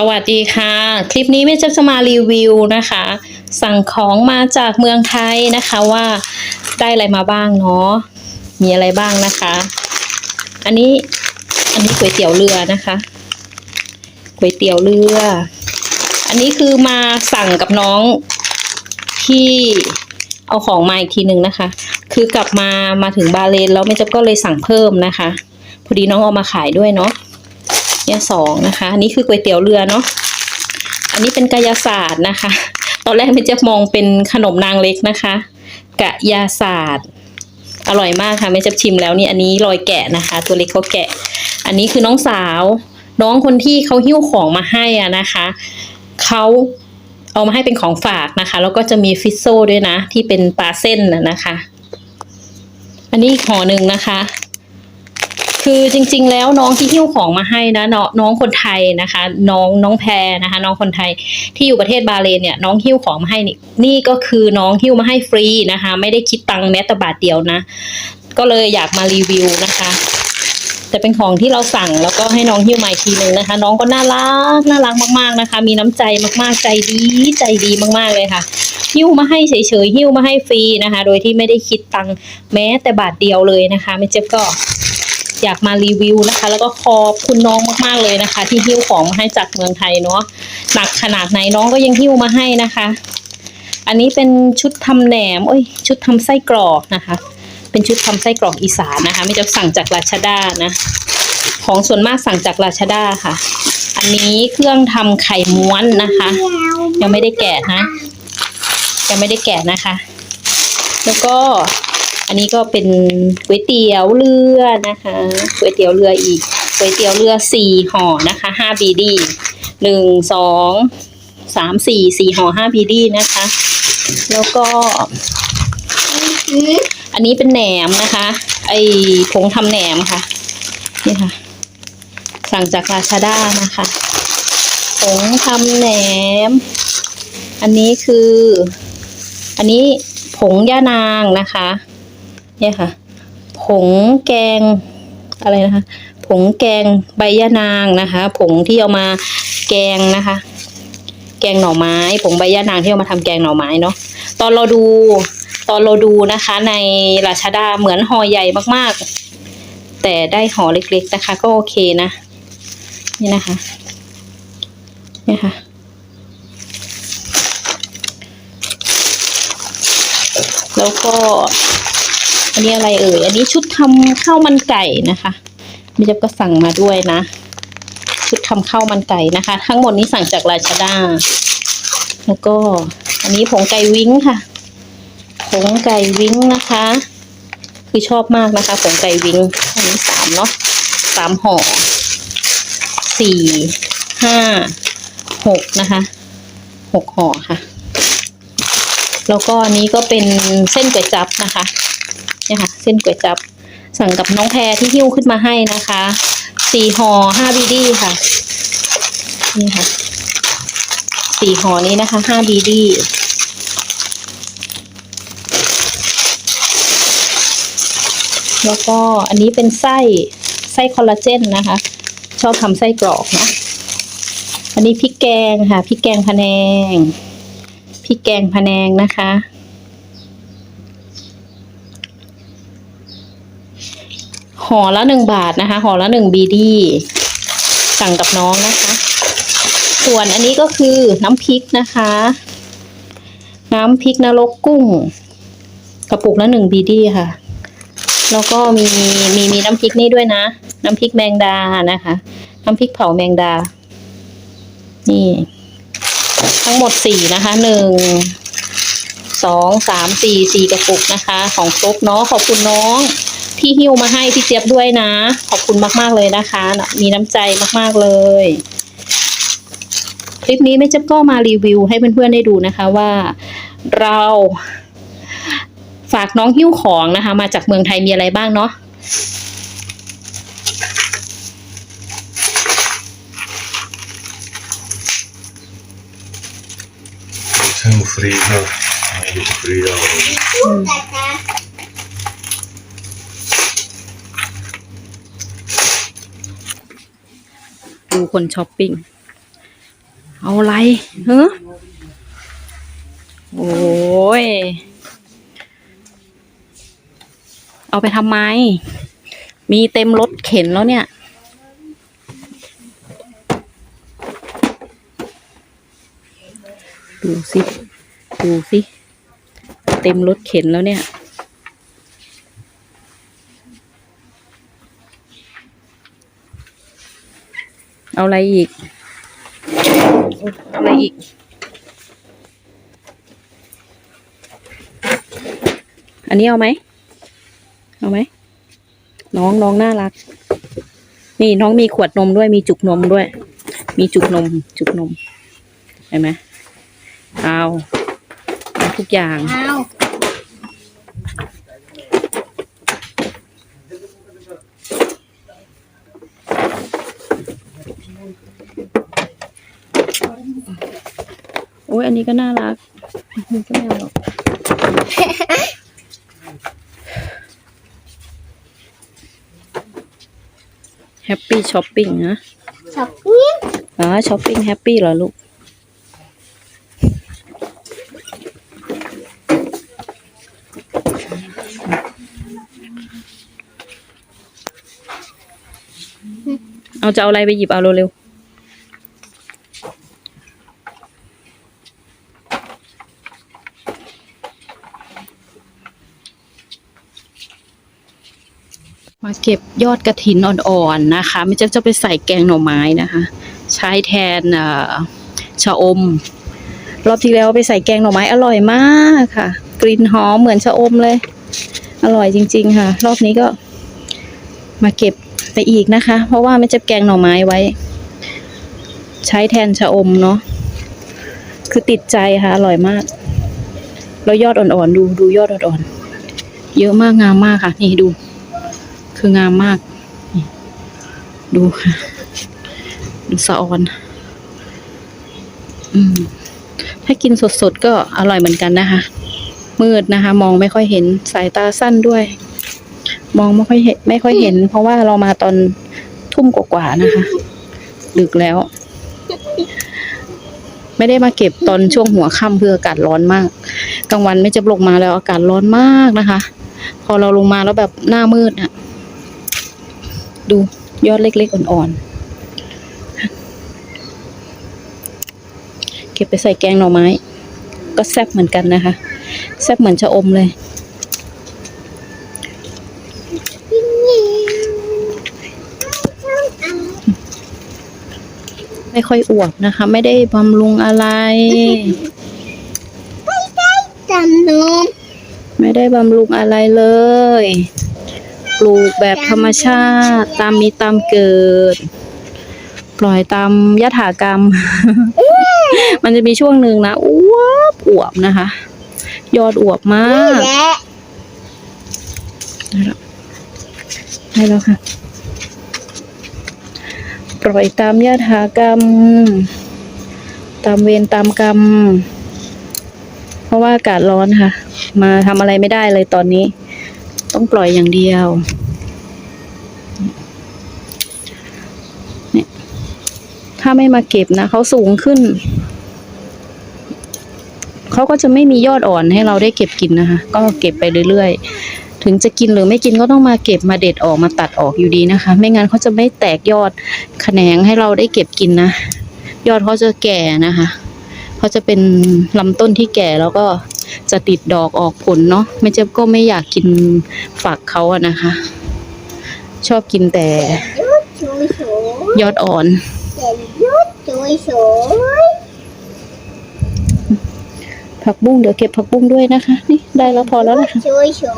สวัสดีค่ะ คลิปนี้แม่เจะจะมารีวิวนะคะ สั่งของมาจากเมืองไทยนะคะว่าได้อะไรมาบ้างเนาะมีอะไรบ้างนะคะ อันนี้อันนี้ก๋วยเตี๋ยวเรือนะคะก๋วยเตี๋ยวเรือ อันนี้คือมาสั่งกับน้องที่เอาของมาอีกทีหนึ่งนะคะ คือกลับมามาถึงบาเลนแล้วแม่เจะก็เลยสั่งเพิ่มนะคะ พอดีน้องเอามาขายด้วยเนาะ เนี่ยสองนะคะอันนี้คือก๋วยเตี๋ยวเรือเนาะอันนี้เป็นกายศาสตร์นะคะ ตอนแรกไม่จะมองเป็นขนมนางเล็กนะคะกายาศาสตร์ อร่อยมากค่ะไม่จะชิมแล้วนี่อันนี้รอยแกะนะคะ ตัวเล็กเขาแกะ อันนี้คือน้องสาว น้องคนที่เขาหิ้วของมาให้อะนะคะเขาเอามาให้เป็นของฝากนะคะ แล้วก็จะมีฟิสโซด้วยนะ ที่เป็นปลาเส้นนะคะ อันนี้ห่อหนึ่งนะคะ คือจริง ๆ แล้วน้องที่หิ้วของมาให้นะน้องน้องคนไทยนะคะ น้องน้องแพรนะคะ น้องคนไทยที่อยู่ประเทศบาเลนเนี่ย น้องหิ้วของมาให้นี่นี่ก็คือน้องหิ้วมาให้ฟรีนะคะ ไม่ได้คิดตังค์แม้แต่บาทเดียวนะ ก็เลยอยากมารีวิวนะคะแต่เป็นของที่เราสั่งแล้วก็ให้น้องหิ้วมาอีกทีหนึ่งนะคะ น้องก็น่ารักน่ารักมากๆนะคะ มีน้ำใจมากๆใจดีใจดีมากๆเลยค่ะหิ้วมาให้เฉยๆหิ้วมาให้ฟรีนะคะ โดยที่ไม่ได้คิดตังค์แม้แต่บาทเดียวเลยนะคะไม่เจ็บก็ อยากมารีวิวนะคะ แล้วก็ขอบคุณน้องมากๆเลยนะคะ ที่หิ้วของมาให้จากเมืองไทยเนาะหนักขนาดไหนน้องก็ยังหิ้วมาให้นะคะ อันนี้เป็นชุดทำแหนมเอ้ยชุดทำไส้กรอกนะคะ เป็นชุดทำไส้กรอกอีสานนะคะ ไม่จะสั่งจากราชดานะ ของส่วนมากสั่งจากราชดาค่ะ อันนี้เครื่องทำไข่ม้วนนะคะ ยังไม่ได้แกะนะยังไม่ได้แกะนะคะ แล้วก็ อันนี้ก็เป็นก๋วยเตี๋ยวเรือนะคะก๋วยเตี๋ยวเรืออีกก๋วยเตี๋ยวเรือสี่ห่อนะคะห้าบีดีหนึ่งสองสามสี่สี่ห่อห้าบีดีนะคะ แล้วก็ อันนี้เป็นแหนมนะคะ ไอผงทำแหนมค่ะนี่ค่ะ สั่งจากราชาด้านะคะผงทำแหนม อันนี้คือ อันนี้ผงย่านางนะคะ เนี่ยค่ะ ผงแกงอะไรนะคะ ผงแกงใบย่านางนะคะ ผงที่เอามาแกงนะคะ แกงหน่อไม้ผงใบย่านางที่เอามาทำแกงหน่อไม้เนาะตอนเราดูตอนเราดูนะคะ ในราชดาเหมือนห่อใหญ่มากๆ แต่ได้ห่อเล็กๆนะคะ ก็โอเคนะนี่นะคะเนี่ยค่ะแล้วก็ อันนี้อะไรเอ่ย อันนี้ชุดทำข้าวมันไก่นะคะมิจับก็สั่งมาด้วยนะ ชุดทำข้าวมันไก่นะคะ ทั้งหมดนี้สั่งจากราชดา แล้วก็อันนี้ผงไก่วิ้งค่ะ ผงไก่วิ้งนะคะ คือชอบมากนะคะ ผงไก่วิ้งอันนี้สามเนาะสามห่อสี่ห้าหกนะคะหกห่อค่ะ แล้วก็อันนี้ก็เป็นเส้นก๋วยจับนะคะ เนี่ยค่ะเส้นก๋วยจับสั่งกับน้องแพรที่หิ้วขึ้นมาให้นะคะสี่ห่อห้าบีดีค่ะนี่ค่ะสี่ห่อนี้นะคะห้าบีดีแล้วก็อันนี้เป็นไส้ไส้คอลลาเจนนะคะ ชอบทำไส้กรอกเนาะอันนี้พริกแกงค่ะพริกแกงพะแนงพริกแกงพะแนงนะคะ ห่อละหนึ่งบาทนะคะห่อละหนึ่งบีดีสั่งกับน้องนะคะ ส่วนอันนี้ก็คือน้ำพริกนะคะ น้ำพริกนรกกุ้ง กระปุกละหนึ่งบีดีค่ะ แล้วก็มีมีมีน้ำพริกนี่ด้วยนะ น้ำพริกแมงดานะคะ น้ำพริกเผาแมงดา นี่ ทั้งหมดสี่นะคะหนึ่งสองสามสี่สี่กระปุกนะคะ ของครบเนาะขอบคุณน้อง ที่หิ้วมาให้พี่เจี๊ยบด้วยนะ ขอบคุณมาก ๆ เลยนะคะ มีน้ำใจมาก ๆ เลย คลิปนี้แม่เจี๊ยบก็มารีวิวให้เพื่อนๆได้ดูนะคะว่าเราฝากน้องหิ้วของนะคะ มาจากเมืองไทยมีอะไรบ้างเนาะ Jsem frýdal. Nejdu frýdal. ดูคนช้อปปิ้ง เอาอะไรเฮ้โอ้ย เอาไปทำไม มีเต็มรถเข็นแล้วเนี่ย ดูสิ ดูสิ เต็มรถเข็นแล้วเนี่ย เอาอะไรอีก เอาอะไรอีก อันนี้เอาไหม เอาไหม น้องน้องน่ารัก นี่น้องมีขวดนมด้วย มีจุกนมด้วย มีจุกนม จุกนม เห็นไหมเอาเอาทุกอย่างอ้า อ้ยอันนี้ก็น่ารักอันนี้ก็ไม่เอาหรอกแฮปปี้ช้อปปิ้งนะช็อปปิ้งอ๋อช้อปปิ้งแฮปปี้เหรอลูก เอาจะเอาอะไรไปหยิบเอาเร็ว เก็บยอดกระถินอ่อนๆนะคะ ไม่จะจะไปใส่แกงหน่อไม้นะคะ ใช้แทนชะอม รอบที่แล้วไปใส่แกงหน่อไม้อร่อยมากค่ะ กลิ่นหอมเหมือนชะอมเลย อร่อยจริง ๆ ค่ะ รอบนี้ก็มาเก็บไปอีกนะคะ เพราะว่าไม่จะแกงหน่อไม้ไว้ ใช้แทนชะอมเนาะคือติดใจค่ะ อร่อยมาก แล้วยอดอ่อนๆดูดูยอดอ่อนๆเยอะมากงามมากค่ะ นี่ดู คืองามมาก ดูค่ะ ดูสะออน อืม ถ้ากินสดๆก็อร่อยเหมือนกันนะคะ มืดนะคะ มองไม่ค่อยเห็นสายตาสั้นด้วย มองไม่ค่อยเห็นไม่ค่อยเห็น เพราะว่าเรามาตอนทุ่มกว่าๆนะคะ ดึกแล้ว ไม่ได้มาเก็บตอนช่วงหัวค่ำเพื่ออากาศร้อนมากกลางวันไม่จะลงมาแล้วอากาศร้อนมากนะคะ พอเราลงมาแล้วแบบหน้ามืดอะ ดูยอดเล็กๆอ่อนๆ เก็บไปใส่แกงหน่อไม้ ก็แซ่บเหมือนกันนะคะ แซ่บเหมือนชะอมเลย ไม่ค่อยอวบนะคะ ไม่ได้บำรุงอะไรจำนมไม่ได้บำรุงอะไรเลย ปลูกแบบธรรมชาติ ตามมีตามเกิด ปล่อยตามยถากรรม มันจะมีช่วงหนึ่งนะอวบอวบนะคะ ยอดอวบมากและได้แล้วค่ะ ปล่อยตามยถากรรม ตามเวรตามกรรม เพราะว่าอากาศร้อนค่ะ มาทำอะไรไม่ได้เลยตอนนี้ ต้องปล่อยอย่างเดียวเนี่ยถ้าไม่มาเก็บนะเขาสูงขึ้น เขาก็จะไม่มียอดอ่อนให้เราได้เก็บกินนะคะ ก็เก็บไปเรื่อยๆ ถึงจะกินหรือไม่กินก็ต้องมาเก็บมาเด็ดออกมาตัดออกอยู่ดีนะคะ ไม่งั้นเขาจะไม่แตกยอดแขนงให้เราได้เก็บกินนะ ยอดเขาจะแก่นะคะเขาจะเป็นลำต้นที่แก่แล้วก็ จะติดดอกออกผลเนาะไม่เจ็บก็ไม่อยากกินฝักเขาอะนะคะ ชอบกินแต่ยุดช่วยสวยยอดอ่อนเจ็บยุดช่วยสวยผักบุ้งเดี๋ยวเก็บผักบุ้งด้วยนะคะ นี่ได้แล้วพอแล้วนะคะช่วยสวย